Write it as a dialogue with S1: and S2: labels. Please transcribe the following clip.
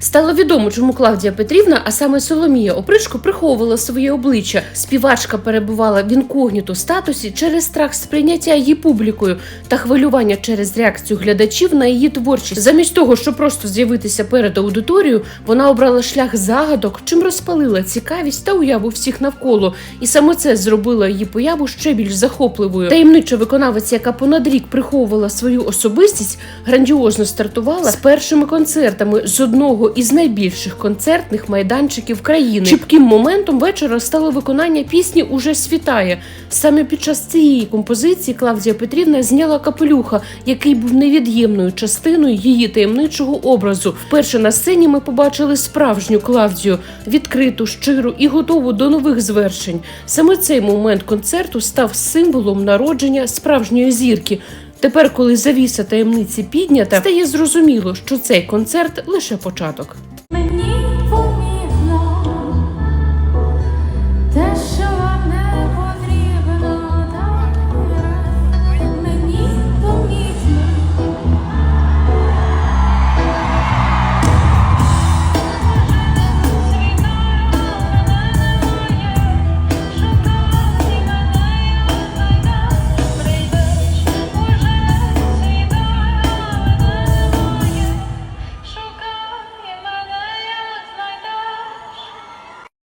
S1: Стало відомо, чому Клавдія Петрівна, а саме Соломія Опришко, приховувала своє обличчя. Співачка перебувала в інкогніто статусі через страх сприйняття її публікою та хвилювання через реакцію глядачів на її творчість. Замість того, щоб просто з'явитися перед аудиторією, вона обрала шлях загадок, чим розпалила цікавість та уяву всіх навколо. І саме це зробило її появу ще більш захопливою. Таємнича виконавиця, яка понад рік приховувала свою особистість, грандіозно стартувала з першими концертами з одного із найбільших концертних майданчиків країни. Чіпким моментом вечора стало виконання пісні Уже світає. Саме під час цієї композиції Клавдія Петрівна зняла капелюха, який був невід'ємною частиною її таємничого образу. Вперше на сцені ми побачили справжню Клавдію, відкриту, щиру і готову до нових звершень. Саме цей момент концерту став символом народження справжньої зірки. Тепер, коли завіса таємниці піднята, стає зрозуміло, що цей концерт лише початок.
S2: Мені